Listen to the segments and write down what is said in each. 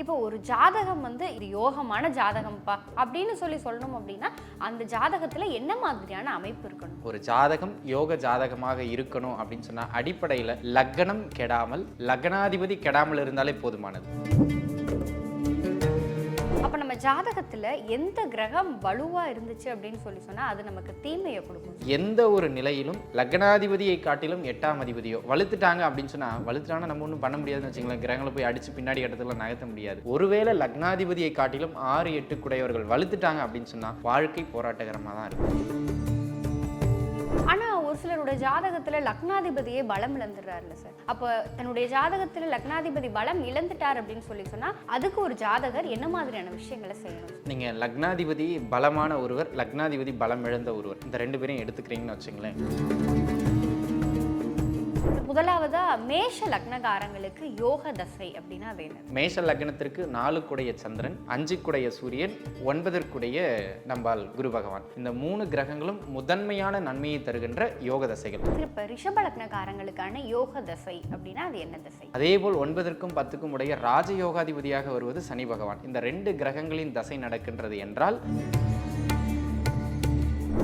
இப்போ ஒரு ஜாதகம் வந்து இது யோகமான ஜாதகம்ப்பா அப்படின்னு சொல்லி சொல்லணும் அப்படின்னா அந்த ஜாதகத்துல என்ன மாதிரியான அமைப்பு இருக்கணும்? ஒரு ஜாதகம் யோக ஜாதகமாக இருக்கணும் அப்படின்னு சொன்னா அடிப்படையில் லக்னம் கெடாமல் லக்னாதிபதி கெடாமல் இருந்தாலே போதுமானது. ஜாதகத்தில் எந்த கிரகம் வலுவாக இருந்துச்சு அப்படின்னு சொல்லி சொன்னால் அது நமக்கு தீமையை கொடுக்கும். எந்த ஒரு நிலையிலும் லக்னாதிபதியை காட்டிலும் எட்டாம் அதிபதியோ வலுத்துட்டாங்க அப்படின்னு சொன்னால் வலுத்துட்டாங்க நம்ம ஒன்றும் பண்ண முடியாதுன்னு வச்சுங்களேன் கிரகங்களை போய் அடித்து பின்னாடி இடத்துல நகர்த்த முடியாது. ஒருவேளை லக்னாதிபதியை காட்டிலும் ஆறு எட்டு குடையவர்கள் வலுத்துட்டாங்க அப்படின்னு சொன்னால் வாழ்க்கை போராட்டகரமாக தான் இருக்கும். ஆனா ஒரு சிலருடைய ஜாதகத்துல லக்னாதிபதியே பலம் இழந்துடுறாருல்ல சார். அப்போ தன்னுடைய ஜாதகத்துல லக்னாதிபதி பலம் இழந்துட்டார் அப்படின்னு சொல்லி சொன்னா அதுக்கு ஒரு ஜாதகர் என்ன மாதிரியான விஷயங்களை செய்யணும்? நீங்கள் லக்னாதிபதி பலமான ஒருவர் லக்னாதிபதி பலம் இழந்த ஒருவர் இந்த ரெண்டு பேரையும் எடுத்துக்கிறீங்கன்னு வச்சுங்களேன். முதலாவதா மேஷ லக்னகாரங்களுக்கு யோக தசை அப்படின்னா அது என்ன மேஷ லக்னத்திற்கு நாலு குடைய சந்திரன் அஞ்சு குடைய சூரியன் ஒன்பதற்குடைய நம்பால் குரு பகவான். இந்த மூணு கிரகங்களும் முதன்மையான நன்மையை தருகின்ற யோக தசைகள். இப்ப ரிஷப லக்னகாரங்களுக்கான யோக தசை அப்படின்னா அது என்ன தசை? அதேபோல் ஒன்பதற்கும் பத்துக்கும் உடைய ராஜயோகாதிபதியாக வருவது சனி பகவான். இந்த ரெண்டு கிரகங்களின் தசை நடக்கின்றது என்றால்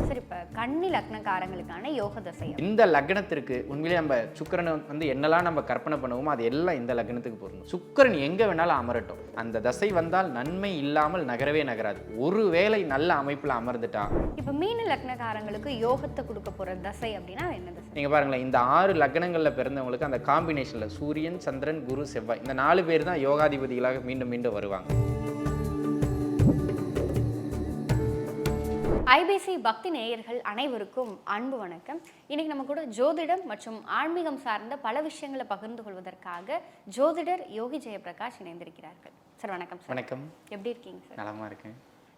சரி இப்ப கன்னி லக்னக்காரங்களுக்கான யோக தசை இந்த லக்னத்திற்கு உண்மையிலே நம்ம சுக்கிரனை வந்து என்னெல்லாம் நம்ம கற்பனை பண்ணுவோமோ அது எல்லாம் இந்த லக்னத்துக்கு பொருந்தும். சுக்கிரன் எங்க வேணாலும் அமரட்டும். அந்த தசை வந்தால் நன்மை இல்லாமல் நகரவே நகராது. ஒருவேளை நல்ல அமைப்புல அமர்ந்துட்டா இப்ப மீன லக்னக்காரங்களுக்கு யோகத்தை கொடுக்க போற தசை அப்படின்னா என்ன தசை? நீங்க பாருங்களேன் இந்த ஆறு லக்னங்கள்ல பிறந்தவங்களுக்கு அந்த காம்பினேஷன்ல சூரியன் சந்திரன் குரு செவ்வாய் இந்த நாலு பேர் தான் யோகாதிபதிகளாக மீண்டும் மீண்டும் வருவாங்க. ஐபிசி பக்தி நேயர்கள் அனைவருக்கும் அன்பு வணக்கம். இன்னைக்கு நம்ம கூட ஜோதிடம் மற்றும் ஆன்மீகம் சார்ந்த பல விஷயங்களை பகிர்ந்து கொள்வதற்காக ஜோதிடர் யோகி ஜெயபிரகாஷ் இணைந்திருக்கிறார்கள். சார் வணக்கம் சார். வணக்கம். எப்படி இருக்கீங்க சார்? நலமா இருக்கேன்.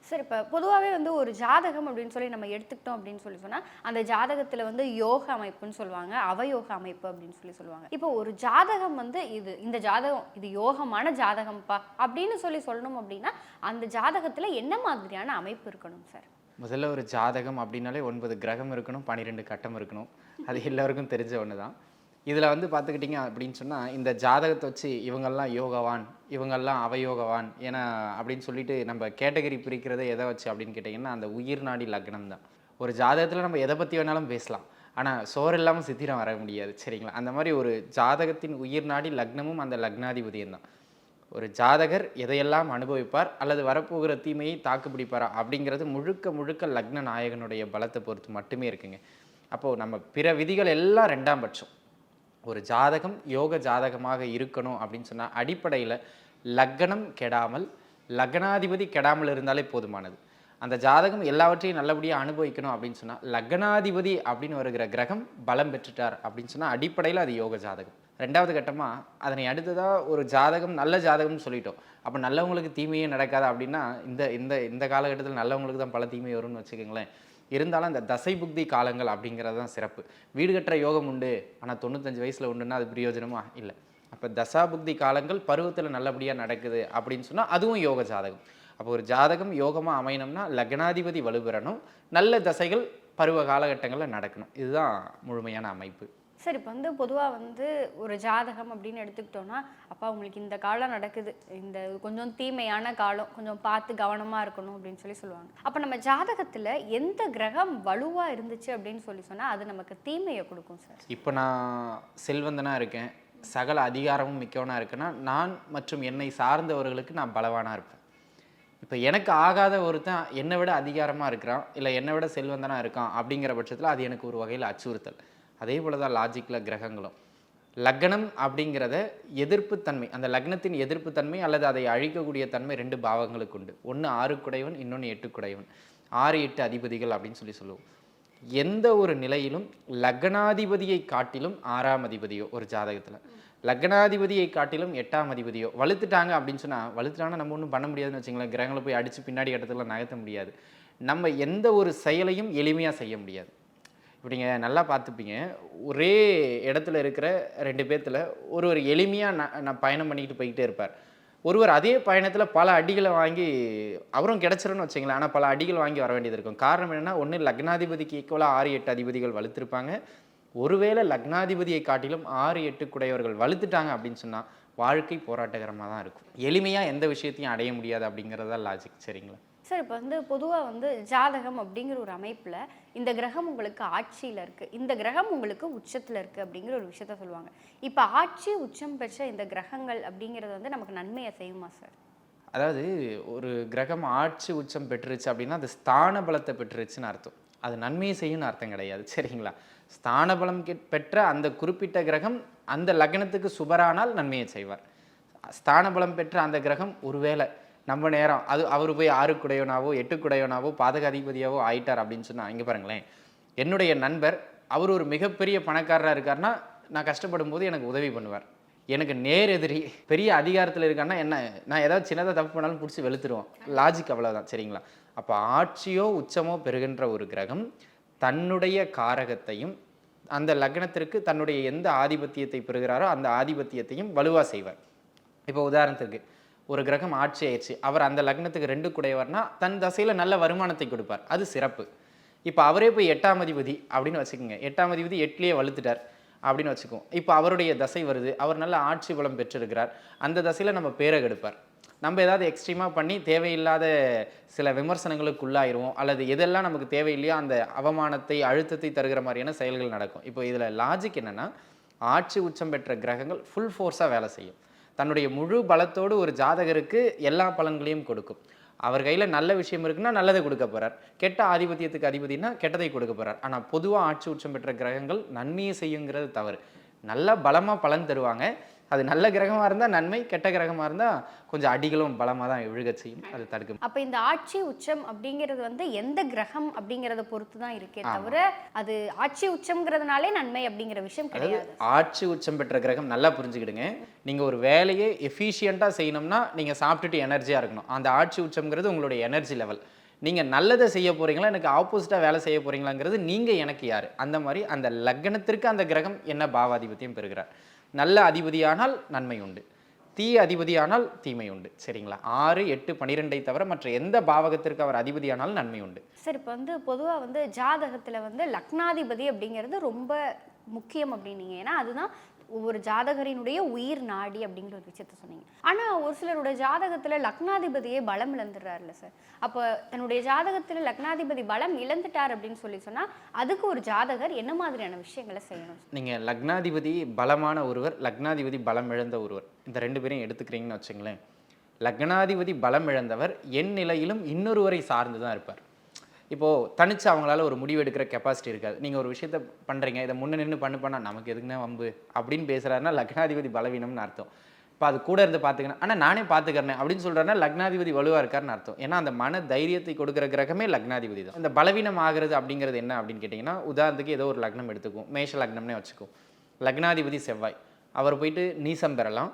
சார் இப்போ பொதுவாகவே வந்து ஒரு ஜாதகம் அப்படின்னு சொல்லி நம்ம எடுத்துக்கிட்டோம் அப்படின்னு சொல்லி சொன்னால் அந்த ஜாதகத்தில் வந்து யோக அமைப்புன்னு சொல்லுவாங்க அவயோக அமைப்பு அப்படின்னு சொல்லி சொல்லுவாங்க. இப்போ ஒரு ஜாதகம் வந்து இது இந்த ஜாதகம் இது யோகமான ஜாதகம்ப்பா அப்படின்னு சொல்லி சொல்லணும் அப்படின்னா அந்த ஜாதகத்தில் என்ன மாதிரியான அமைப்பு இருக்கணும் சார்? முதல்ல ஒரு ஜாதகம் அப்படின்னாலே ஒன்பது கிரகம் இருக்கணும் பன்னிரெண்டு கட்டம் இருக்கணும். அது எல்லோருக்கும் தெரிஞ்ச ஒன்று தான் இதில் வந்து பார்த்துக்கிட்டிங்க அப்படின்னு சொன்னால் இந்த ஜாதகத்தை வச்சு இவங்கெல்லாம் யோகவான் இவங்கெல்லாம் அவயோகவான் ஏன்னா அப்படின்னு சொல்லிட்டு நம்ம கேட்டகரி பிரிக்கிறதை எதை வச்சு அப்படின்னு கேட்டிங்கன்னா அந்த உயிர் நாடி லக்னம் தான். ஒரு ஜாதகத்தில் நம்ம எதை பற்றி வேணாலும் பேசலாம். ஆனால் சோறு இல்லாமல் சித்திரம் வர முடியாது சரிங்களா? அந்த மாதிரி ஒரு ஜாதகத்தின் உயிர் நாடி லக்னமும் அந்த லக்னாதிபதியம் தான். ஒரு ஜாதகர் எதையெல்லாம் அனுபவிப்பார் அல்லது வரப்போகிற தீமையை தாக்கு பிடிப்பாரா அப்படிங்கிறது முழுக்க முழுக்க லக்ன நாயகனுடைய பலத்தை பொறுத்து மட்டுமே இருக்குங்க. அப்போது நம்ம பிற விதிகள் எல்லாம் ரெண்டாம் பட்சம். ஒரு ஜாதகம் யோக ஜாதகமாக இருக்கணும் அப்படின்னு சொன்னால் அடிப்படையில் லக்னம் கெடாமல் லக்னாதிபதி கெடாமல் இருந்தாலே போதுமானது. அந்த ஜாதகம் எல்லாவற்றையும் நல்லபடியாக அனுபவிக்கணும் அப்படின்னு சொன்னால் லக்னாதிபதி அப்படின்னு வருகிற கிரகம் பலம் பெற்றுட்டார் அப்படின்னு சொன்னால் அடிப்படையில் அது யோக ஜாதகம். ரெண்டாவது கட்டமாக அதனை அடுத்ததாக ஒரு ஜாதகம் நல்ல ஜாதகம்னு சொல்லிட்டோம். அப்போ நல்லவங்களுக்கு தீமையே நடக்காது அப்படின்னா இந்த இந்த இந்த காலகட்டத்தில் நல்லவங்களுக்கு தான் பல தீமை வரும்னு வச்சுக்கோங்களேன். இருந்தாலும் அந்த தசை புக்தி காலங்கள் அப்படிங்கிறது தான் சிறப்பு. வீடு கட்டுற யோகம் உண்டு ஆனால் தொண்ணூத்தஞ்சு வயசில் உண்டுன்னா அது பிரயோஜனமா இல்லை. அப்போ தசா புக்தி காலங்கள் பருவத்தில் நல்லபடியாக நடக்குது அப்படின்னு சொன்னால் அதுவும் யோக ஜாதகம். அப்போ ஒரு ஜாதகம் யோகமாக அமையணும்னா லக்னாதிபதி வலுப்பெறணும் நல்ல தசைகள் பருவ காலகட்டங்களில் நடக்கணும். இதுதான் முழுமையான அமைப்பு. சார் இப்போ வந்து பொதுவாக வந்து ஒரு ஜாதகம் அப்படின்னு எடுத்துக்கிட்டோன்னா அப்பா உங்களுக்கு இந்த காலம் நடக்குது. இந்த கொஞ்சம் தீமையான காலம் கொஞ்சம் பார்த்து கவனமாக இருக்கணும் அப்படின்னு சொல்லி சொல்லுவாங்க. அப்போ நம்ம ஜாதகத்தில் எந்த கிரகம் வலுவாக இருந்துச்சு அப்படின்னு சொல்லி சொன்னால் அது நமக்கு தீமையை கொடுக்கும் சார். இப்போ நான் செல்வந்தனாக இருக்கேன். சகல அதிகாரமும் மிக்கவனாக இருக்கேன்னா நான் மற்றும் என்னை சார்ந்தவர்களுக்கு நான் பலவானாக இருப்பேன். இப்போ எனக்கு ஆகாத ஒருத்தன் என்னை விட அதிகாரமாக இருக்கிறான் இல்லை என்னை விட செல்வந்தனாக இருக்கான் அப்படிங்கிற பட்சத்தில் அது எனக்கு ஒரு வகையில் அச்சுறுத்தல். அதே போல தான் லாஜிக்கில் கிரகங்களும். லக்னம் அப்படிங்கிறத எதிர்ப்புத்தன்மை அந்த லக்னத்தின் எதிர்ப்புத்தன்மை அல்லது அதை அழிக்கக்கூடிய தன்மை ரெண்டு பாவங்களுக்கு உண்டு. ஒன்று ஆறு குடைவன் இன்னொன்று எட்டு குடைவன் ஆறு எட்டு அதிபதிகள் அப்படின்னு சொல்லி சொல்லுவோம். எந்த ஒரு நிலையிலும் லக்னாதிபதியை காட்டிலும் ஆறாம் அதிபதியோ ஒரு ஜாதகத்தில். லக்னாதிபதியை காட்டிலும் எட்டாம் அதிபதியோ வலுத்துட்டாங்க அப்படின்னு சொன்னால் வலுத்துட்டாங்கன்னா நம்ம ஒன்றும் பண்ண முடியாதுன்னு வச்சுங்களேன் கிரகங்களை போய் அடித்து பின்னாடி இடத்துல நகர்த்த முடியாது. நம்ம எந்த ஒரு செயலையும் எளிமையாக செய்ய முடியாது. இப்போ நீங்கள் நல்லா பார்த்துப்பீங்க. ஒரே இடத்துல இருக்கிற ரெண்டு பேர்த்தில் ஒரு ஒரு எளிமையாக நான் நான் பயணம் பண்ணிக்கிட்டு போய்கிட்டே இருப்பார். ஒருவர் அதே பயணத்தில் பல அடிகளை வாங்கி அவரும் கிடச்சிருன்னு வச்சுங்களேன். ஆனால் பல அடிகள் வாங்கி வர வேண்டியது இருக்கும். காரணம் என்னென்னா ஒன்று லக்னாதிபதிக்கு ஈக்குவலாக ஆறு எட்டு அதிபதிகள் வலுத்திருப்பாங்க. ஒருவேளை லக்னாதிபதியை காட்டிலும் ஆறு எட்டு குடையவர்கள் வலுத்துட்டாங்க அப்படின்னு சொன்னால் வாழ்க்கை போராட்டகரமாக தான் இருக்கும். எளிமையாக எந்த விஷயத்தையும் அடைய முடியாது அப்படிங்கிறதா லாஜிக் சரிங்களா? சார் இப்போ வந்து பொதுவாக வந்து ஜாதகம் அப்படிங்கிற ஒரு அமைப்பில் இந்த கிரகம் உங்களுக்கு ஆட்சியில் இருக்குது இந்த கிரகம் உங்களுக்கு உச்சத்தில் இருக்குது அப்படிங்கிற ஒரு விஷயத்த சொல்லுவாங்க. இப்போ ஆட்சி உச்சம் பெற்ற இந்த கிரகங்கள் அப்படிங்கிறது வந்து நமக்கு நன்மையை செய்யுமா சார் அதாவது ஒரு கிரகம் ஆட்சி உச்சம் பெற்றுருச்சு அப்படின்னா அது ஸ்தான பலத்தை பெற்றுருச்சுன்னு அர்த்தம். அது நன்மையை செய்யும்னு அர்த்தம் கிடையாது. சரிங்களா? ஸ்தான பலம் பெற்ற அந்த குறிப்பிட்ட கிரகம் அந்த லக்னத்துக்கு சுபரானால் நன்மையை செய்வார். ஸ்தான பலம் பெற்ற அந்த கிரகம் ஒருவேளை நம்ம நேரம். அது அவர் போய் ஆறு குடையவனாவோ எட்டு குடையவனாவோ பாதக அதிபதியாவோ ஆயிட்டார் அப்படின்னு சொன்னால் இங்கே பாருங்களேன். என்னுடைய நண்பர் அவர் ஒரு மிகப்பெரிய பணக்காரராக இருக்காருன்னா நான் கஷ்டப்படும் போது எனக்கு உதவி பண்ணுவார். எனக்கு நேர் எதிரி பெரிய அதிகாரத்தில் இருக்கான்னா என்ன நான் ஏதாவது சின்னதாக தப்பு பண்ணாலும் பிடிச்சி வெளுத்துருவோம். லாஜிக் அவ்வளோதான் சரிங்களா? அப்போ ஆட்சியோ உச்சமோ பெறுகின்ற ஒரு கிரகம் தன்னுடைய காரகத்தையும் அந்த லக்னத்திற்கு தன்னுடைய எந்த ஆதிபத்தியத்தை பெறுகிறாரோ அந்த ஆதிபத்தியத்தையும் வலுவாக செய்வார். இப்போ உதாரணத்துக்கு ஒரு கிரகம் ஆட்சி ஆயிடுச்சு. அவர் அந்த லக்னத்துக்கு ரெண்டு குடையவர்னா தன் தசையில் நல்ல வருமானத்தை கொடுப்பார். அது சிறப்பு. இப்போ அவரே போய் எட்டாம் அதிபதி அப்படின்னு வச்சுக்கோங்க. எட்டாம் அதிபதி எட்டுலேயே வலுத்துட்டார் அப்படின்னு வச்சுக்குவோம். இப்போ அவருடைய தசை வருது. அவர் நல்ல ஆட்சி பலம் பெற்றிருக்கிறார். அந்த தசையில் நம்ம பேரை கெடுப்பார். நம்ம ஏதாவது எக்ஸ்ட்ரீமாக பண்ணி தேவையில்லாத சில விமர்சனங்களுக்கு உள்ளாயிருவோம் அல்லது எதெல்லாம் நமக்கு தேவையில்லையோ அந்த அவமானத்தை அழுத்தத்தை தருகிற மாதிரியான செயல்கள் நடக்கும். இப்போ இதில் லாஜிக் என்னென்னா ஆட்சி உச்சம் பெற்ற கிரகங்கள் ஃபுல் ஃபோர்ஸாக வேலை செய்யும். தன்னுடைய முழு பலத்தோடு ஒரு ஜாதகருக்கு எல்லா பலன்களையும் கொடுக்கும். அவர் கையில் நல்ல விஷயம் இருக்குன்னா நல்லதை கொடுக்க போறார். கெட்ட ஆதிபத்தியத்துக்கு அதிபதினா கெட்டதை கொடுக்க போறார். ஆனால் பொதுவாக ஆட்சி உச்சம் பெற்ற கிரகங்கள் நன்மையை செய்யுங்கிறது தவறு. நல்ல பலமாக பலன் தருவாங்க. அது நல்ல கிரகமாக இருந்தால் நன்மை கெட்ட கிரகமாக இருந்தால் கொஞ்சம் அடிகளும் பலமாக தான் விழுகச் செய்யும். அது தடுக்கும். அப்போ இந்த ஆட்சி உச்சம் அப்படிங்கிறது வந்து எந்த கிரகம் அப்படிங்கிறத பொறுத்து தான் இருக்கே தவிர அது ஆட்சி உச்சம்ங்கிறதுனாலே நன்மை அப்படிங்கிற விஷயம் கிடையாது. ஆட்சி உச்சம் பெற்ற கிரகம் நல்லா புரிஞ்சுக்கிடுங்க. நீங்கள் ஒரு வேலையை எஃபிஷியண்ட்டாக செய்யணும்னா நீங்கள் சாப்பிட்டுட்டு எனர்ஜியாக இருக்கணும். அந்த ஆட்சி உச்சம்ங்கிறது உங்களுடைய எனர்ஜி லெவல் நீங்கள் நல்லதை செய்ய போறீங்களா எனக்கு ஆப்போசிட்டாக வேலை செய்ய போறீங்களாங்கிறது நீங்கள் எனக்கு யார்? அந்த மாதிரி அந்த லக்னத்திற்கு அந்த கிரகம் என்ன பாவாதிபத்தியம் பெறுகிறார். நல்ல அதிபதியானால் நன்மை உண்டு. தீய அதிபதியானால் தீமை உண்டு. சரிங்களா? ஆறு எட்டு பன்னிரெண்டை தவிர மற்ற எந்த பாவகத்திற்கு அவர் அதிபதியானாலும் நன்மை உண்டு. சரி இப்போ வந்து பொதுவாக வந்து ஜாதகத்தில் வந்து லக்னாதிபதி அப்படிங்கிறது ரொம்ப முக்கியம் அப்படின்னீங்க ஏன்னா அதுதான் ஒவ்வொரு ஜாதகரினுடைய உயிர் நாடி அப்படிங்கிற ஒரு விஷயத்த சொன்னீங்க. ஆனால் ஒரு சிலருடைய ஜாதகத்தில் லக்னாதிபதியே பலம் இழந்துடுறாருல்ல சார். அப்போ தன்னுடைய ஜாதகத்தில் லக்னாதிபதி பலம் இழந்துட்டார் அப்படின்னு சொல்லி சொன்னால் அதுக்கு ஒரு ஜாதகர் என்ன மாதிரியான விஷயங்களை செய்யணும் நீங்கள் லக்னாதிபதி பலமான ஒருவர் லக்னாதிபதி பலம் இழந்த ஒருவர் இந்த ரெண்டு பேரையும் எடுத்துக்கிறீங்கன்னு வச்சுங்களேன். லக்னாதிபதி பலம் இழந்தவர் என் நிலையிலும் இன்னொருவரை சார்ந்து தான் இருப்பார். இப்போது தனிச்சு அவங்களால ஒரு முடிவு எடுக்கிற கெப்பாசிட்டி இருக்காது. நீங்கள் ஒரு விஷயத்த பண்ணுறீங்க இதை முன்ன நின்று பண்ணு பண்ணால் நமக்கு எதுக்குன்னா வம்பு? அப்படின்னு பேசுகிறாருன்னா லக்னாதிபதி பலவீனம்னு அர்த்தம். இப்போ அது கூட இருந்து பார்த்துக்கணும் ஆனால் நானே பார்த்துக்கிறேன் அப்படின்னு சொல்கிறேன்னா லக்னாதிபதி வலுவாக இருக்காருன்னு அர்த்தம். ஏன்னா அந்த மன தைரியத்தை கொடுக்குற கிரகமே லக்னாதிபதி தான். இந்த பலவீனம் ஆகிறது அப்படிங்கிறது என்ன அப்படின்னு கேட்டிங்கன்னா உதாரணத்துக்கு ஏதோ ஒரு லக்னம் எடுத்துக்கும் மேஷ லக்னம்னே வச்சுக்கும் லக்னாதிபதி செவ்வாய். அவர் போயிட்டு நீசம் பெறலாம்.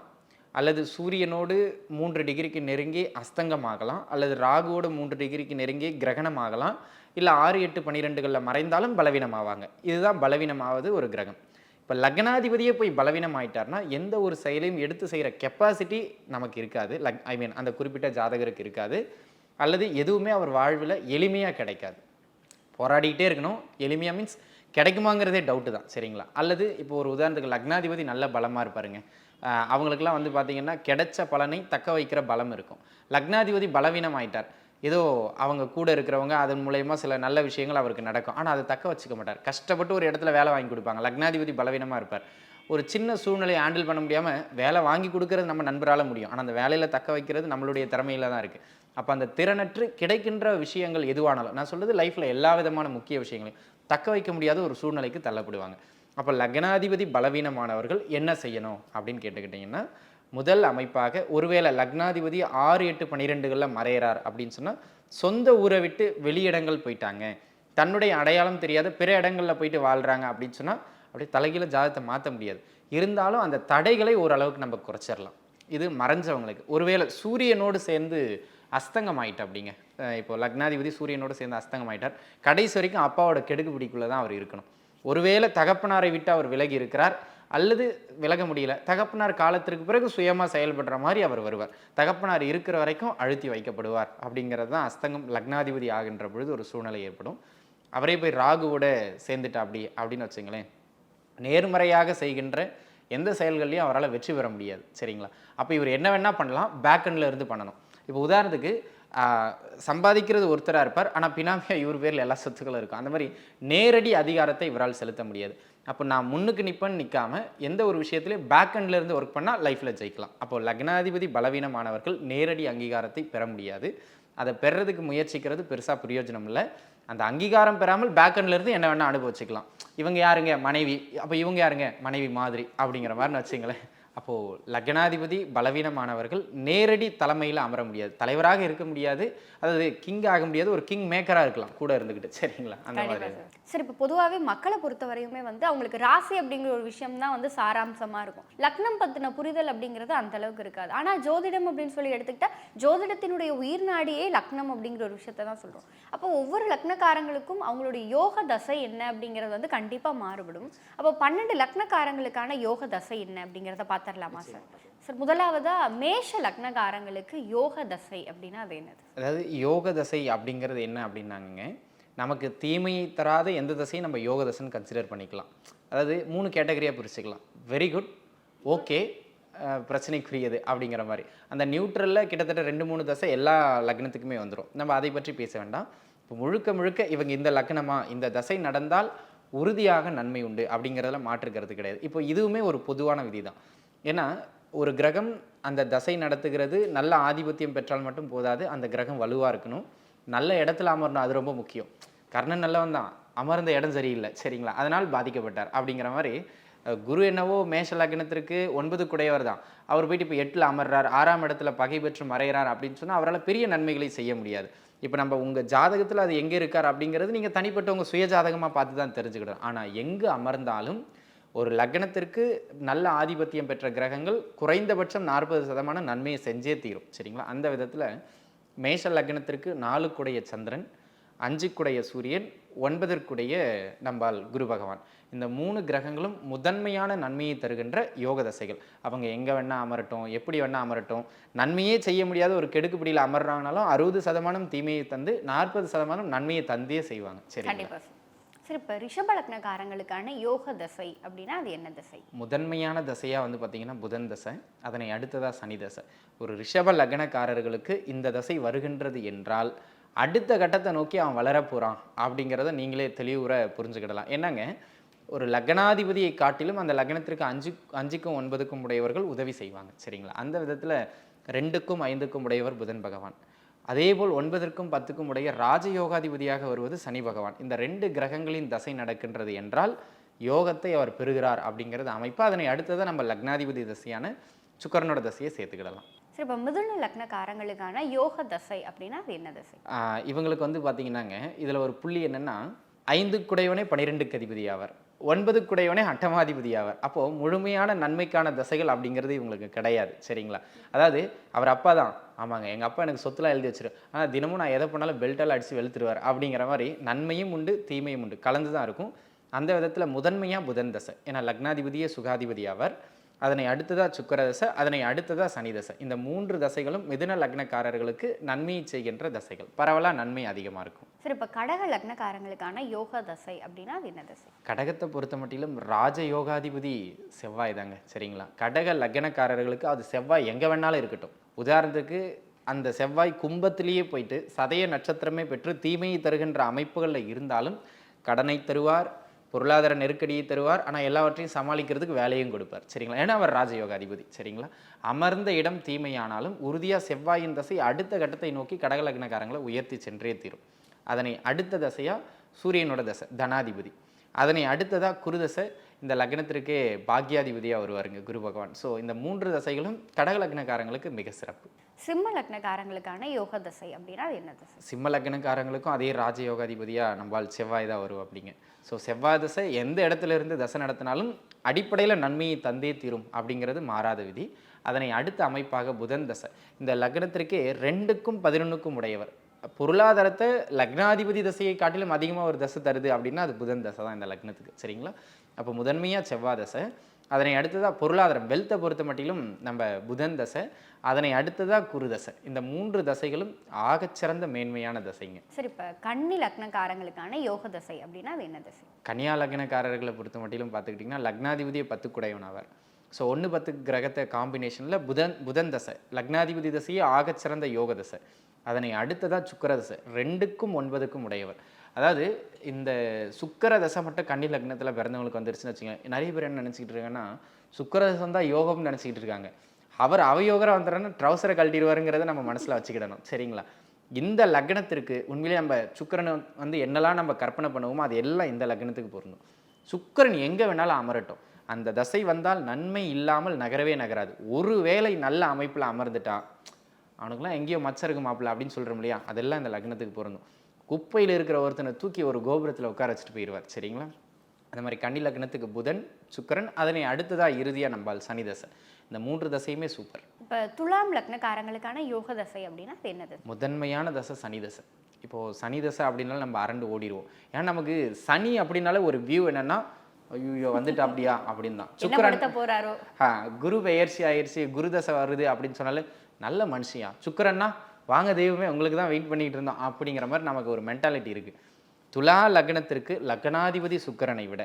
அல்லது சூரியனோடு மூன்று டிகிரிக்கு நெருங்கி அஸ்தங்கமாகலாம் அல்லது ராகுவோடு மூன்று டிகிரிக்கு நெருங்கி கிரகணமாகலாம் இல்லை ஆறு எட்டு பன்னிரெண்டுகளில் மறைந்தாலும் பலவீனமாவாங்க. இதுதான் பலவீனமாவது ஒரு கிரகம். இப்போ லக்னாதிபதியே போய் பலவீனம் ஆயிட்டார்னா எந்த ஒரு செயலையும் எடுத்து செய்கிற கெப்பாசிட்டி நமக்கு இருக்காது. லக் ஐ மீன் அந்த குறிப்பிட்ட ஜாதகருக்கு இருக்காது. அல்லது எதுவுமே அவர் வாழ்வில் எளிமையாக கிடைக்காது. போராடிக்கிட்டே இருக்கணும். எளிமையாக மீன்ஸ் கிடைக்குமாங்கிறதே டவுட்டு தான். சரிங்களா? அல்லது இப்போ ஒரு உதாரணத்துக்கு லக்னாதிபதி நல்ல பலமாக இருப்பாருங்க. அவங்களுக்குலாம் வந்து பார்த்திங்கன்னா கிடைச்ச பலனை தக்க வைக்கிற பலம் இருக்கும். லக்னாதிபதி பலவீனம் ஆயிட்டார் ஏதோ அவங்க கூட இருக்கிறவங்க அதன் மூலயமா சில நல்ல விஷயங்கள் அவருக்கு நடக்கும். ஆனால் அதை தக்க வச்சுக்க மாட்டார். கஷ்டப்பட்டு ஒரு இடத்துல வேலை வாங்கி கொடுப்பாங்க. லக்னாதிபதி பலவீனமாக இருப்பார். ஒரு சின்ன சூழ்நிலையை ஹேண்டில் பண்ண முடியாமல் வேலை வாங்கி கொடுக்கறது நம்ம நண்பரால் முடியும். ஆனால் அந்த வேலையில் தக்க வைக்கிறது நம்மளுடைய திறமையில் தான் இருக்குது அப்போ அந்த திறனற்று கிடைக்கின்ற விஷயங்கள் எதுவானாலும் நான் சொல்கிறது லைஃப்பில் எல்லா விதமான முக்கிய விஷயங்களையும் தக்க வைக்க முடியாத ஒரு சூழ்நிலைக்கு தள்ளப்படுவாங்க. அப்போ லக்னாதிபதி பலவீனமானவர்கள் என்ன செய்யணும் அப்படின்னு கேட்டுக்கிட்டிங்கன்னா முதல் அமைப்பாக ஒருவேளை லக்னாதிபதி ஆறு எட்டு பன்னிரெண்டுகளில் மறையிறார் அப்படின்னு சொன்னால் சொந்த ஊரை விட்டு வெளியிடங்கள் போயிட்டாங்க. தன்னுடைய அடையாளம் தெரியாத பிற இடங்களில் போயிட்டு வாழ்கிறாங்க அப்படின்னு சொன்னால் அப்படியே தலைகீழ ஜாதகத்தை மாற்ற முடியாது. இருந்தாலும் அந்த தடைகளை ஓரளவுக்கு நம்ம குறைச்சிடலாம் இது மறைஞ்சவங்களுக்கு. ஒருவேளை சூரியனோடு சேர்ந்து அஸ்தங்கம் ஆயிட்டு அப்படிங்க இப்போ லக்னாதிபதி சூரியனோடு சேர்ந்து அஸ்தங்கம் ஆயிட்டார். கடைசி வரைக்கும் அப்பாவோட கெடுக்கு பிடிக்குள்ளே தான் அவர் இருக்கணும். ஒருவேளை தகப்பனாரை விட்டு அவர் விலகி இருக்கிறார் அல்லது விலக முடியல. தகப்பனார் காலத்திற்கு பிறகு சுயமாக செயல்படுற மாதிரி அவர் வருவார். தகப்பனார் இருக்கிற வரைக்கும் அழுத்தி வைக்கப்படுவார் அப்படிங்கிறது தான் அஸ்தங்கம் லக்னாதிபதி ஆகின்ற பொழுது ஒரு சூழ்நிலை ஏற்படும். அவரே போய் ராகுவோட சேர்ந்துட்டா அப்படி அப்படின்னு வச்சுங்களேன். நேர்மறையாக செய்கின்ற எந்த செயல்கள்லையும் அவரால் வெற்றி பெற முடியாது. சரிங்களா? அப்போ இவர் என்ன வேணால் பண்ணலாம் பேக் இருந்து பண்ணணும். இப்போ உதாரணத்துக்கு சம்பாதிக்கிறது ஒருத்தராக இருப்பார். ஆனால் பினாமியாக இவர் பேரில் எல்லா சொத்துக்களும் இருக்கும். அந்த மாதிரி நேரடி அதிகாரத்தை இவரால் செலுத்த முடியாது. அப்போ நான் முன்னுக்கு நிற்பேன்னு நிற்காம எந்த ஒரு விஷயத்துலையும் பேக் இருந்து ஒர்க் பண்ணால் லைஃப்பில் ஜெயிக்கலாம். அப்போ லக்னாதிபதி பலவீனமானவர்கள் நேரடி அங்கீகாரத்தை பெற முடியாது. அதை பெறதுக்கு முயற்சிக்கிறது பெருசாக பிரயோஜனம் இல்லை. அந்த அங்கீகாரம் பெறாமல் பேக் இருந்து என்ன வேணால் அனுபவிச்சுக்கலாம். இவங்க யாருங்க? மனைவி. அப்போ இவங்க யாருங்க? மனைவி மாதிரி அப்படிங்கிற மாதிரி வச்சுங்களேன். அப்போது லக்னாதிபதி பலவீனமானவர்கள் நேரடி தலைமையில் அமர முடியாது. தலைவராக இருக்க முடியாது. அதாவது கிங் ஆக முடியாது. ஒரு கிங் மேக்கராக இருக்கலாம். கூட இருந்துக்கிட்டு சரிங்களா? அந்த மாதிரி. சார். இப்போ பொதுவாகவே மக்களை பொறுத்த வரையுமே வந்து அவங்களுக்கு ராசி அப்படிங்கிற ஒரு விஷயம் தான் வந்து சாராம்சமா இருக்கும். லக்னம் பத்தின புரிதல் அப்படிங்கிறது அந்த அளவுக்கு இருக்காது. ஆனா ஜோதிடம் அப்படின்னு சொல்லி எடுத்துக்கிட்டா ஜோதிடத்தினுடைய உயிர் நாடியே லக்னம் அப்படிங்கிற ஒரு விஷயத்தை தான் சொல்றோம். அப்போ ஒவ்வொரு லக்னக்காரங்களுக்கும் அவங்களுடைய யோக தசை என்ன அப்படிங்கிறது வந்து கண்டிப்பா மாறுபடும். அப்போ பன்னெண்டு லக்னக்காரங்களுக்கான யோக தசை என்ன அப்படிங்கிறத பார்த்துடலாமா சார்? சார் முதலாவதா மேஷ லக்னக்காரங்களுக்கு யோக தசை அப்படின்னா அது என்னது? அதாவது யோக தசை அப்படிங்கிறது என்ன அப்படின்னாங்க நமக்கு தீமையை தராத எந்த தசையும் நம்ம யோக தசைன்னு கன்சிடர் பண்ணிக்கலாம். அதாவது மூணு கேட்டகரியாக பிரிச்சுக்கலாம். வெரி குட் ஓகே பிரச்சனைக்குரியது அப்படிங்கிற மாதிரி. அந்த நியூட்ரலில் கிட்டத்தட்ட ரெண்டு மூணு தசை எல்லா லக்னத்துக்குமே வந்துடும் நம்ம அதை பற்றி பேச வேண்டாம். இப்போ முழுக்க முழுக்க இவங்க இந்த லக்னமா இந்த தசை நடந்தால் உறுதியாக நன்மை உண்டு அப்படிங்கிறதுல மாற்றுக்கிறது கிடையாது. இப்போ இதுவுமே ஒரு பொதுவான விதி தான் ஏன்னா ஒரு கிரகம் அந்த தசை நடத்துகிறது நல்ல ஆதிபத்தியம் பெற்றால் மட்டும் போதாது அந்த கிரகம் வலுவாக இருக்கணும். நல்ல இடத்துல அமரணும் அது ரொம்ப முக்கியம். கர்ணன் நல்லவன் தான். அமர்ந்த இடம் சரியில்லை சரிங்களா? அதனால் பாதிக்கப்பட்டார் அப்படிங்கிற மாதிரி குரு என்னவோ மேஷ லக்னத்திற்கு ஒன்பது குடையவர் தான். அவர் போயிட்டு இப்போ எட்டில் அமர்றார் ஆறாம் இடத்துல பகை பெற்று மறைகிறார் அப்படின்னு சொன்னால் அவரால் பெரிய நன்மைகளை செய்ய முடியாது. இப்போ நம்ம உங்கள் ஜாதகத்தில் அது எங்கே இருக்கார் அப்படிங்கிறது நீங்கள் தனிப்பட்ட உங்கள் சுய ஜாதகமாக பார்த்து தான் தெரிஞ்சுக்கிடும் ஆனால் எங்கு அமர்ந்தாலும் ஒரு லக்னத்திற்கு நல்ல ஆதிபத்தியம் பெற்ற கிரகங்கள் குறைந்தபட்சம் நாற்பது சதமானம் நன்மையை செஞ்சே தீரும் சரிங்களா? அந்த விதத்தில் மேஷ லக்னத்திற்கு நாலுக்குடைய சந்திரன் அஞ்சுக்குடைய சூரியன் ஒன்பதற்குடைய நம்பால் குரு பகவான். இந்த மூணு கிரகங்களும் முதன்மையான நன்மையை தருகின்ற யோக தசைகள் அவங்க எங்கே வேணால் அமரட்டும் எப்படி வேணால் அமரட்டும் நன்மையே செய்ய முடியாத ஒரு கெடுக்குப்பிடியில் அமர்றாங்கனாலும் அறுபது சதமானம் தீமையை தந்து நாற்பது சதமானம் நன்மையை தந்தே செய்வாங்க சரி. சரி இப்போ ரிஷப லக்னக்காரங்களுக்கான யோக தசை அப்படின்னா அது என்ன தசை? முதன்மையான தசையாக வந்து பார்த்தீங்கன்னா புதன் தசை அதனை அடுத்ததாக சனி தசை. ஒரு ரிஷப லக்னக்காரர்களுக்கு இந்த தசை வருகின்றது என்றால் அடுத்த கட்டத்தை நோக்கி அவன் வளரப் போகிறான் அப்படிங்கிறத நீங்களே தெளிவுற புரிஞ்சுக்கிடலாம். என்னங்க? ஒரு லக்னாதிபதியை காட்டிலும் அந்த லக்னத்திற்கு அஞ்சு அஞ்சுக்கும் ஒன்பதுக்கும் உடையவர்கள் உதவி செய்வாங்க. சரிங்களா? அந்த விதத்தில் ரெண்டுக்கும் ஐந்துக்கும் உடையவர் புதன் பகவான். அதேபோல் ஒன்பதற்கும் பத்துக்கும் உடைய ராஜயோகாதிபதியாக வருவது சனி பகவான். இந்த ரெண்டு கிரகங்களின் தசை நடக்கின்றது என்றால் யோகத்தை அவர் பெறுகிறார் அப்படிங்கிறது அமைப்பு. அதனை அடுத்ததாக நம்ம லக்னாதிபதி தசையான சுக்கரனோட தசையை சேர்த்துக்கிடலாம். சரி இப்போ மிதுன லக்னக்காரங்களுக்கான யோக தசை அப்படின்னா அது என்ன தசை? இவங்களுக்கு வந்து பார்த்தீங்கன்னாங்க இதில் ஒரு புள்ளி என்னென்னா ஐந்து குடையவனே பனிரெண்டுக்கு அதிபதி ஆவார். ஒன்பது குடையவனே அட்டமாதிபதி ஆவார் அப்போது முழுமையான நன்மைக்கான தசைகள் அப்படிங்கிறது இவங்களுக்கு கிடையாது சரிங்களா? அதாவது அவர் அப்பா தான். ஆமாங்க எங்கள் அப்பா எனக்கு சொத்துலாம் எழுதி வச்சிரு. ஆனால் தினமும் நான் எதை பண்ணாலும் பெல்ட்டால் அடித்து வெளுத்துருவார் அப்படிங்கிற மாதிரி நன்மையும் உண்டு தீமையும் உண்டு. கலந்து தான் இருக்கும். அந்த விதத்தில் முதன்மையாக புதன் தசை. ஏன்னா லக்னாதிபதியே சுகாதிபதி ஆவார். அதனை அடுத்ததாக சுக்கர தசை அதனை அடுத்ததாக சனி தசை இந்த மூன்று தசைகளும் மிதுன லக்னக்காரர்களுக்கு நன்மையை செய்கின்ற தசைகள். பரவலாக நன்மை அதிகமாக இருக்கும். சரி இப்போ கடக லக்னக்காரங்களுக்கான யோக தசை அப்படின்னா அது என்ன தசை? கடகத்தை பொறுத்த மட்டிலும் ராஜ யோகாதிபதி செவ்வாய் தாங்க சரிங்களா? கடக லக்னக்காரர்களுக்கு அது செவ்வாய் எங்கே வேணாலும் இருக்கட்டும். உதாரணத்துக்கு அந்த செவ்வாய் கும்பத்திலேயே போயிட்டு சதய நட்சத்திரமே பெற்று தீமையை தருகின்ற அமைப்புகளில் இருந்தாலும் கடனை தருவார் பொருளாதார நெருக்கடியை தருவார். ஆனால் எல்லாவற்றையும் சமாளிக்கிறதுக்கு வேலையும் கொடுப்பார். சரிங்களா? ஏன்னா அவர் ராஜயோகாதிபதி. சரிங்களா? அமர்ந்த இடம் தீமையானாலும் உறுதியாக செவ்வாயின் தசை அடுத்த கட்டத்தை நோக்கி கடகலக்னக்காரங்களை உயர்த்தி சென்றே தீரும். அதனை அடுத்த தசையாக சூரியனோட தசை தனாதிபதி. அதனை அடுத்ததாக குருதசை இந்த லக்னத்திற்கே பாக்யாதிபதியாக வருவாருங்க குரு பகவான். ஸோ இந்த மூன்று தசைகளும் கடக லக்னக்காரங்களுக்கு மிக சிறப்பு. சிம்ம லக்னக்காரங்களுக்கான யோக தசை அப்படின்னா அது என்ன தசை? சிம்ம லக்னக்காரங்களுக்கும் அதே ராஜயோகாதிபதியாக நம்மால் செவ்வாய் தான் வரும் அப்படிங்க. ஸோ செவ்வாய் தசை எந்த இடத்துல இருந்து தசை நடத்தினாலும் அடிப்படையில் நன்மையை தந்தே தீரும் அப்படிங்கிறது மாறாத விதி. அதனை அடுத்த அமைப்பாக புதன் தசை. இந்த லக்னத்திற்கே ரெண்டுக்கும் பதினொன்றுக்கும் உடையவர். பொருளாதாரத்தை லக்னாதிபதி தசையை காட்டிலும் அதிகமாக ஒரு தசை தருது அப்படின்னா அது புதன் தசை தான் இந்த லக்னத்துக்கு. சரிங்களா? அப்போ முதன்மையாக செவ்வாய் தசை. அதனை அடுத்ததாக பொருளாதாரம் வெல்த்தை பொறுத்த மட்டிலும் நம்ம புதன் தசை அதனை அடுத்ததாக குரு தசை. இந்த மூன்று தசைகளும் ஆகச்சிறந்த மேன்மையான தசைங்க. சரி இப்போ கன்னி லக்னக்காரங்களுக்கான யோக தசை அப்படின்னா அது என்ன தசை? கன்னியா லக்னக்காரர்களை பொறுத்த மட்டிலும் பார்த்துக்கிட்டிங்கன்னா லக்னாதிபதியை பத்து குடையவன் அவர் ஸோ ஒன்று பத்து கிரகத்தை காம்பினேஷனில் புதன் புதன் தசை லக்னாதிபதி தசையே ஆகச்சிறந்த யோக தசை. அதனை அடுத்ததாக சுக்கிர தசை ரெண்டுக்கும் ஒன்பதுக்கும் உடையவர். அதாவது இந்த சுக்கிர தசை மட்டும் கன்னி லக்னத்தில் பிறந்தவங்களுக்கு வந்துருச்சுன்னு வச்சுக்கோங்க நிறைய பேர் என்ன நினச்சிக்கிட்டு இருக்காங்கன்னா சுக்கர தசம் தான் யோகம்னு நினச்சிக்கிட்டு இருக்காங்க. அவர் அவயோகரை வந்துடுறேன்னு ட்ரௌசரை கழட்டிடுவாருங்கிறத நம்ம மனசில் வச்சுக்கிடணும். சரிங்களா? இந்த லக்னத்திற்கு உண்மையிலே நம்ம சுக்கிரனை வந்து என்னெல்லாம் நம்ம கற்பனை பண்ணுவோமோ அது எல்லாம் இந்த லக்னத்துக்கு பொருந்தும். சுக்கிரன் எங்கே வேணாலும் அமரட்டும். அந்த தசை வந்தால் நன்மை இல்லாமல் நகரவே நகராது. ஒரு வேளை நல்ல அமைப்பில் அமர்ந்துட்டா அவனுக்குலாம் எங்கேயோ மச்சருக்கு மாப்பிள்ள அப்படின்னு சொல்கிறோம் இல்லையா? அதெல்லாம் இந்த லக்னத்துக்கு பொருந்தும். குப்பையில் இருக்கிற ஒருத்தனை தூக்கி ஒரு கோபுரத்தில் உட்கார வச்சுட்டு போயிடுவார் சரிங்களா? அந்த மாதிரி கன்னி லக்னத்துக்கு புதன் சுக்கிரன் அதனை அடுத்ததாக இறுதியாக நம்பால் சனி தசை. இந்த மூன்று தசையுமே சூப்பர். இப்போ துலாம் லக்னக்காரங்களுக்கான யோக தசை அப்படின்னா அது என்னது? முதன்மையான தசை சனி தசை. இப்போது சனி தசை அப்படின்னாலும் நம்ம அரண்டு ஓடிடுவோம். ஏன்னா நமக்கு சனி அப்படின்னாலே ஒரு வியூ என்னன்னா ஐயோ வந்துட்டு அப்படியா? அப்படின்னு தான். சுக்கிரன் போறாரோ? ஆ குரு பெயர்ச்சி ஆயிடுச்சு குரு தசை வருது அப்படின்னு சொன்னாலே நல்ல மனுஷியா? சுக்கிரன்னா வாங்க தெய்வமே உங்களுக்கு தான் வெயிட் பண்ணிகிட்டு இருந்தோம் அப்படிங்கிற மாதிரி நமக்கு ஒரு மென்டாலிட்டி இருக்குது துலா லக்னத்திற்கு லக்னாதிபதி சுக்கரனை விட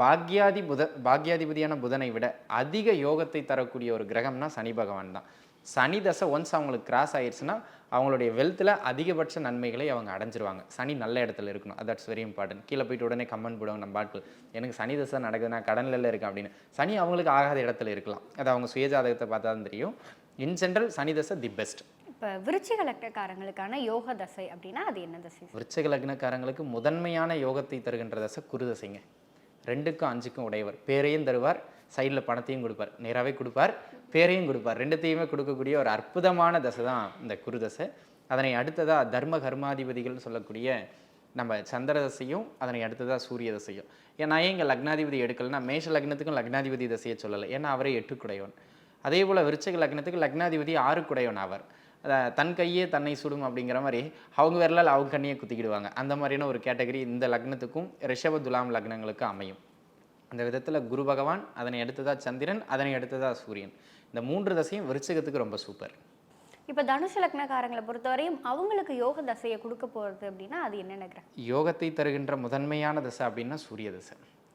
பாக்யாதி புத பாக்யாதிபதியான புதனை விட அதிக யோகத்தை தரக்கூடிய ஒரு கிரகம்னா சனி பகவான் தான். சனி தசை ஒன்ஸ் அவங்களுக்கு கிராஸ் ஆயிடுச்சுன்னா அவங்களுடைய வெல்த்தில் அதிகபட்ச நன்மைகளை அவங்க அடைஞ்சிருவாங்க. சனி நல்ல இடத்துல இருக்கணும். தட்ஸ் வெரி இம்பார்ட்டன்ட் கீழே போயிட்டு உடனே கமெண்ட் போடுவாங்க நம்ம பாட்டில் எனக்கு சனி தசை நடக்குதுன்னா கடனில் இருக்கேன் அப்படின்னு. சனி அவங்களுக்கு ஆகாத இடத்துல இருக்கலாம். அது அவங்க சுயஜாதகத்தை பார்த்தா தான் தெரியும். இன் ஜென்ரல் சனி தசை தி பெஸ்ட் இப்போ விருச்சிக லக்னக்காரங்களுக்கான யோக தசை அப்படின்னா அது என்ன தசை? விருச்சக லக்னக்காரங்களுக்கு முதன்மையான யோகத்தை தருகின்ற தசை குரு தசைங்க. ரெண்டுக்கும் அஞ்சுக்கும் உடையவர். பேரையும் தருவார் சைடில் பணத்தையும் கொடுப்பார். நேராகவே கொடுப்பார் பேரையும் கொடுப்பார். ரெண்டுத்தையுமே கொடுக்கக்கூடிய ஒரு அற்புதமான தசை தான் இந்த குரு தசை. அதனை அடுத்ததாக தர்ம கர்மாதிபதிகள் சொல்லக்கூடிய நம்ம சந்திர தசையும் அதனை அடுத்ததாக சூரிய தசையும். ஏன்னா ஏன் இங்கே லக்னாதிபதி எடுக்கலைன்னா மேஷ லக்னத்துக்கும் லக்னாதிபதி தசையை சொல்லலை. ஏன்னா அவரே எட்டுக்குடையவன். அதே போல் விருச்சக லக்னத்துக்கு லக்னாதிபதி ஆறுக்குடையவன் அவர் தன் கையே தன்னை சுடும் அப்படிங்கிற மாதிரி அவங்க விரலால் அவங்க கண்ணியை குத்திக்கிடுவாங்க. அந்த மாதிரியான ஒரு கேட்டகரி இந்த லக்னத்துக்கும் ரிஷப துலாம் லக்னங்களுக்கு அமையும். அந்த விதத்தில் குரு பகவான் அதனை அடுத்ததாக சந்திரன் அதனை அடுத்ததாக சூரியன். இந்த மூன்று தசையும் விருச்சகத்துக்கு ரொம்ப சூப்பர் இப்போ தனுஷ லக்னக்காரங்களை பொறுத்தவரையும் அவங்களுக்கு யோக தசையை கொடுக்க போறது அப்படின்னா அது என்னென்ன கிரகம் யோகத்தை தருகின்ற முதன்மையான தசை அப்படின்னா சூரிய தசை.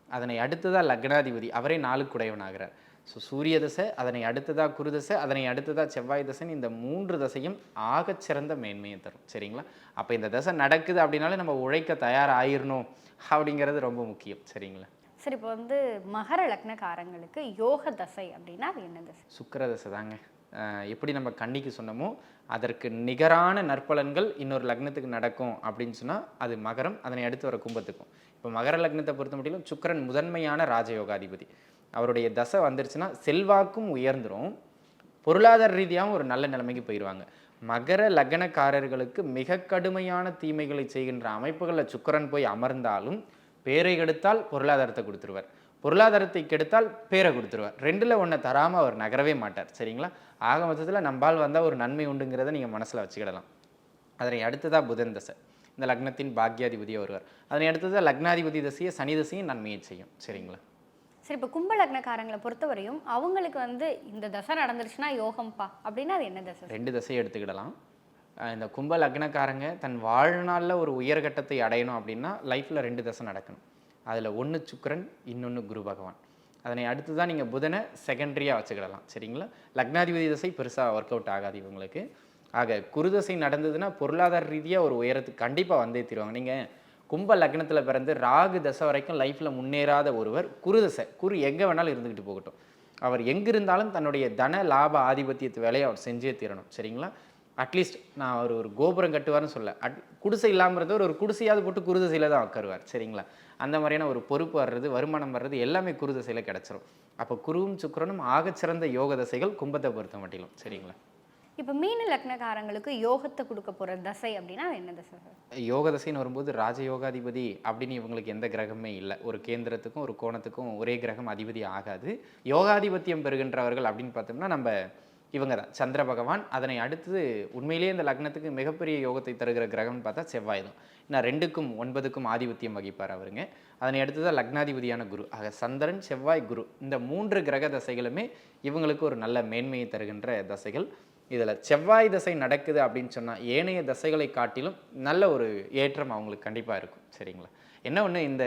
அதனை அடுத்ததாக லக்னாதிபதி அவரே நாளுக்குடையவனாகிறார் ஸோ சூரிய தசை அதனை அடுத்ததாக குரு தசை அதனை அடுத்ததாக செவ்வாய் தசைன்னு இந்த மூன்று தசையும் ஆகச்சிறந்த மேன்மையை தரும். சரிங்களா? அப்போ இந்த தசை நடக்குது அப்படின்னாலே நம்ம உழைக்க தயாராகிடணும் அப்படிங்கிறது ரொம்ப முக்கியம். சரிங்களா? சரி இப்போ வந்து மகர லக்னக்காரங்களுக்கு யோக தசை அப்படின்னா அது என்ன தசை? சுக்கிர தசை தாங்க. எப்படி நம்ம கன்னிக்கு சொன்னோமோ அதற்கு நிகரான நற்பலன்கள் இன்னொரு லக்னத்துக்கு நடக்கும் அப்படின்னு சொன்னால் அது மகரம் அதனை அடுத்து வர கும்பத்துக்கும். இப்போ மகர லக்னத்தை பொறுத்த மட்டும் சுக்கிரன் முதன்மையான ராஜயோகாதிபதி. அவருடைய தசை வந்துருச்சுன்னா செல்வாக்கும் உயர்ந்துடும் பொருளாதார ரீதியாகவும் ஒரு நல்ல நிலைமைக்கு போயிடுவாங்க மகர லக்னக்காரர்களுக்கு மிக கடுமையான தீமைகளை செய்கின்ற அமைப்புகளில் சுக்கிரன் போய் அமர்ந்தாலும் பேரை கெடுத்தால் பொருளாதாரத்தை கொடுத்துருவார். பொருளாதாரத்தை கெடுத்தால் பேரை கொடுத்துருவார். ரெண்டில் ஒன்றை தராமல் அவர் நகரவே மாட்டார். சரிங்களா? ஆக மொத்தத்தில் நம்பால் வந்தால் ஒரு நன்மை உண்டுங்கிறத நீங்கள் மனசில் வச்சுக்கிடலாம். அதனை அடுத்ததாக புதன் தசை. இந்த லக்னத்தின் பாக்யாதிபதியாக வருவார். அதனை அடுத்ததாக லக்னாதிபதி தசையை சனி தசையும் நன்மையை செய்யும். சரிங்களா? சரி இப்போ கும்ப லக்னக்காரங்களை பொறுத்தவரையும் அவங்களுக்கு வந்து இந்த தசை நடந்துருச்சுன்னா யோகம்ப்பா. அப்படின்னா அது என்ன தசை? ரெண்டு தசையை எடுத்துக்கிடலாம். இந்த கும்ப லக்னக்காரங்க தன் வாழ்நாளில் ஒரு உயர்கட்டத்தை அடையணும் அப்படின்னா லைஃப்பில் ரெண்டு தசை நடக்கணும். அதில் ஒன்று சுக்கரன் இன்னொன்று குரு பகவான். அதனை அடுத்து தான் நீங்கள் புதனை செகண்டரியாக வச்சுக்கிடலாம். சரிங்களா? லக்னாதிபதி தசை பெருசாக ஒர்க் அவுட் ஆகாது இவங்களுக்கு. ஆக குரு தசை நடந்ததுன்னா பொருளாதார ரீதியாக ஒரு உயரத்துக்கு கண்டிப்பாக வந்தே தருவாங்க. நீங்கள் கும்ப லக்னத்தில் பிறந்து ராகு தசை வரைக்கும் லைஃப்பில் முன்னேறாத ஒருவர் குரு தசை. குரு எங்கே வேணாலும் இருந்துக்கிட்டு போகட்டும். அவர் எங்கிருந்தாலும் தன்னுடைய தன லாப ஆதிபத்தியத்து வேலையை அவர் செஞ்சே தீரணும். சரிங்களா? அட்லீஸ்ட் நான் அவர் ஒரு கோபுரம் கட்டுவார்னு சொல்ல. அட் குடிசை இல்லாமல் இருந்தவர் ஒரு குடிசையாவது போட்டு குருதசையில் தான் உட்காருவார். சரிங்களா? அந்த மாதிரியான ஒரு பொறுப்பு வர்றது வருமானம் வர்றது எல்லாமே குருதசையில் கிடச்சிரும். அப்போ குருவும் சுக்கரனும் ஆகச்சிறந்த யோக தசைகள் கும்பத்தை பொறுத்த மட்டிலும். சரிங்களா? இப்போ மீன லக்னக்காரங்களுக்கு யோகத்தை கொடுக்க போகிற தசை அப்படின்னா அது என்ன தசை யோக தசைன்னு வரும்போது ராஜயோகாதிபதி அப்படின்னு இவங்களுக்கு எந்த கிரகமே இல்லை. ஒரு கேந்திரத்துக்கும் ஒரு கோணத்துக்கும் ஒரே கிரகம் அதிபதி ஆகாது. யோகாதிபத்தியம் பெறுகின்றவர்கள் அப்படின்னு பார்த்தோம்னா நம்ம இவங்க தான். சந்திர பகவான். அதனை அடுத்து உண்மையிலேயே இந்த லக்னத்துக்கு மிகப்பெரிய யோகத்தை தருகிற கிரகம்னு பார்த்தா செவ்வாய் தான். நான் ரெண்டுக்கும் ஒன்பதுக்கும் ஆதிபத்தியம் வகிப்பார் அவருங்க. அதனை அடுத்து தான் லக்னாதிபதியான குரு. ஆக சந்திரன் செவ்வாய் குரு இந்த மூன்று கிரக தசைகளுமே இவங்களுக்கு ஒரு நல்ல மேன்மையை தருகின்ற தசைகள். இதில் செவ்வாய் தசை நடக்குது அப்படின்னு சொன்னால் ஏனைய தசைகளை காட்டிலும் நல்ல ஒரு ஏற்றம் அவங்களுக்கு கண்டிப்பாக இருக்கும். சரிங்களா? என்ன ஒன்று இந்த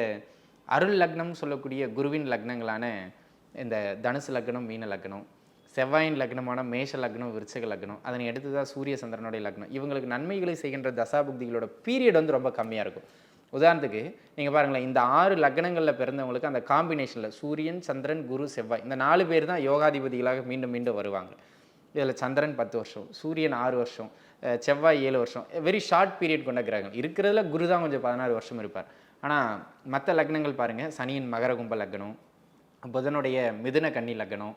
அருள் லக்னம்னு சொல்லக்கூடிய குருவின் லக்னங்களான இந்த தனுசு லக்னம் மீன லக்னம் செவ்வாயின் லக்னமான மேஷ லக்னம் விருச்சக லக்னம் அதனை எடுத்து தான் சூரிய சந்திரனுடைய லக்னம். இவங்களுக்கு நன்மைகளை செய்கின்ற தசாபுக்திகளோட பீரியட் வந்து ரொம்ப கம்மியாக இருக்கும். உதாரணத்துக்கு நீங்கள் பாருங்களேன் இந்த ஆறு லக்னங்களில் பிறந்தவங்களுக்கு அந்த காம்பினேஷனில் சூரியன் சந்திரன் குரு செவ்வாய் இந்த நாலு பேர் தான் யோகாதிபதிகளாக மீண்டும் மீண்டும் வருவாங்க. இதில் சந்திரன் பத்து வருஷம் சூரியன் ஆறு வருஷம் செவ்வாய் ஏழு வருஷம் வெரி ஷார்ட் பீரியட் கொண்ட கிரகம் இருக்கிறதுல குரு தான் கொஞ்சம் பதினாறு வருஷம் இருப்பார். ஆனால் மற்ற லக்னங்கள் பாருங்கள் சனியின் மகர கும்ப லக்னம் புதனுடைய மிதுன கன்னி லக்னம்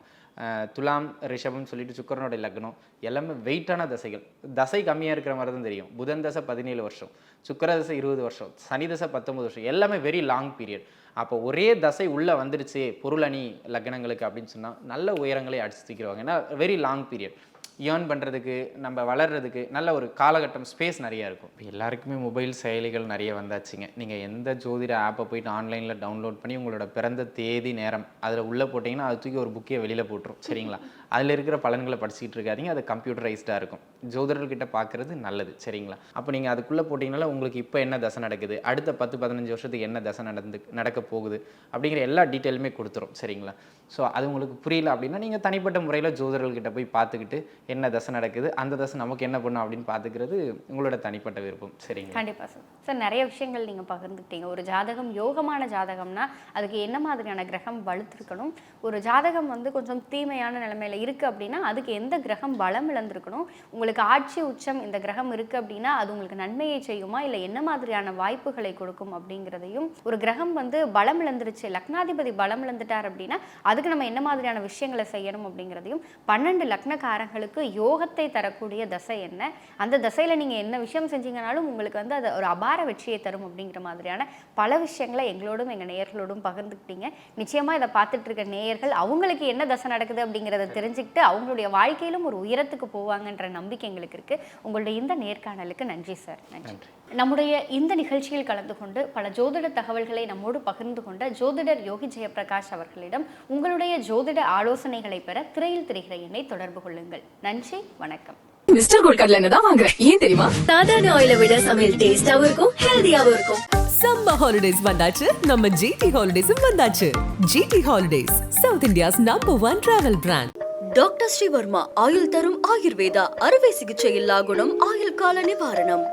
துலாம் ரிஷபம் சொல்லிட்டு சுக்கரனுடைய லக்னம் எல்லாமே வெயிட்டான தசைகள். தசை கம்மியாக இருக்கிற மாதிரி தான் தெரியும். புதன் தசை பதினேழு வருஷம் சுக்கர தசை இருபது வருஷம் சனி தசை பத்தொன்பது வருஷம் எல்லாமே வெரி லாங் பீரியட் அப்போ ஒரே தசை உள்ளே வந்துருச்சு பொருளணி லக்னங்களுக்கு அப்படின்னு சொன்னால் நல்ல உயரங்களை அடிச்சு தூக்கிடுவாங்க ஏன்னா வெரி லாங் பீரியட் ஏர்ன் பண்ணுறதுக்கு நம்ம வளர்றதுக்கு நல்ல ஒரு காலகட்டம் ஸ்பேஸ் நிறையா இருக்கும். இப்போ எல்லாருக்குமே மொபைல் செயலிகள் நிறைய வந்தாச்சுங்க. நீங்கள் எந்த ஜோதிட ஆப்பை போயிட்டு ஆன்லைனில் டவுன்லோட் பண்ணி உங்களோட பிறந்த தேதி நேரம் அதில் உள்ளே போட்டிங்கன்னா அது தூக்கி ஒரு புக்கே வெளியில் போட்டுரும். சரிங்களா? அதில் இருக்கிற பலன்களை படிச்சுக்கிட்டு இருக்காதீங்க. அது கம்ப்யூட்டரைஸ்டாக இருக்கும். ஜோதிடர்கிட்ட பார்க்குறது நல்லது. சரிங்களா? அப்போ நீங்கள் அதுக்குள்ளே போட்டிங்கனால உங்களுக்கு இப்போ என்ன தசை நடக்குது? அடுத்த பத்து பதினஞ்சு வருஷத்துக்கு என்ன தசை நடந்து நடக்க போகுது? அப்படிங்கிற எல்லா டீட்டெயிலுமே கொடுத்துரும். சரிங்களா? ஸோ அது உங்களுக்கு புரியல அப்படின்னா நீங்கள் தனிப்பட்ட முறையில் ஜோதிடர்கள்கிட்ட போய் பார்த்துக்கிட்டு என்ன தசை நடக்குது அந்த தசை நமக்கு என்ன பண்ணும் அப்படின்னு பார்த்துக்கிறது உங்களோட தனிப்பட்ட விருப்பம். சரிங்க கண்டிப்பாக சார் சார் நிறைய விஷயங்கள் நீங்கள் பகிர்ந்துக்கிட்டீங்க. ஒரு ஜாதகம் யோகமான ஜாதகம்னா அதுக்கு என்ன மாதிரியான கிரகம் வலுத்திருக்கணும்? ஒரு ஜாதகம் வந்து கொஞ்சம் தீமையான நிலைமையில் இருக்குது அப்படின்னா அதுக்கு எந்த கிரகம் பலம் இழந்திருக்கணும்? உங்களுக்கு ஆட்சி உச்சம் இந்த கிரகம் இருக்குது அப்படின்னா அது உங்களுக்கு நன்மையை செய்யுமா? இல்லை என்ன மாதிரியான வாய்ப்புகளை கொடுக்கும் அப்படிங்கிறதையும் ஒரு கிரகம் வந்து பலம் இழந்துருச்சு லக்னாதிபதி பலம் இழந்துட்டார் அப்படின்னா அதுக்கு நம்ம என்ன மாதிரியான விஷயங்களை செய்யணும் அப்படிங்கிறதையும் பன்னெண்டு லக்னக்காரங்களுக்கு யோகத்தை தரக்கூடிய தசை என்ன? அந்த தசையில் நீங்கள் என்ன விஷயம் செஞ்சீங்கனாலும் உங்களுக்கு வந்து அது ஒரு அபார வெற்றியை தரும் அப்படிங்கிற மாதிரியான பல விஷயங்களை எங்களோடும் எங்கள் நேயர்களோடும் பகிர்ந்துக்கிட்டீங்க. நிச்சயமாக இதை பார்த்துட்டு இருக்க நேயர்கள் அவங்களுக்கு என்ன தசை நடக்குது அப்படிங்கிறத தெரிஞ்சுக்கிட்டு அவங்களுடைய வாழ்க்கையிலும் ஒரு உயரத்துக்கு போவாங்கன்ற நம்பிக்கை எங்களுக்கு இருக்குது உங்களுடைய இந்த நேர்காணலுக்கு நன்றி சார். நன்றி. நம்முடைய இந்த நிகழ்ச்சியில் கலந்து கொண்டு பல ஜோதிட தகவல்களை நம்மோடு பகிர்ந்து கொண்ட ஜோதிடர் யோகி ஜெயபிரகாஷ் அவர்களிடம் உங்களுடைய ஜோதிட ஆலோசனைகளை பெற திரையில் தெரிகிற எண்ணை தொடர்பு கொள்ளுங்கள். நன்றி வணக்கம். மிஸ்டர் கோல்ட் கடலை எண்ணெய் தான் வாங்குறேன். ஏன் தெரியுமா? சாதாரண ஆயிலை விட சமையல் டேஸ்டாவும் இருக்கும் ஹெல்தியாவும் இருக்கும். சம்மர் ஹாலிடேஸ் வந்தாச்சு நம்ம ஜிடி ஹாலிடேஸும் வந்தாச்சு. GT holidays South India's number one travel brand doctor Srivarma ஆயுள் தரும் ஆயுர்வேதா அறுவை சிகிச்சை இல்லா குணம் ஆயுள் கால நிவாரணம்.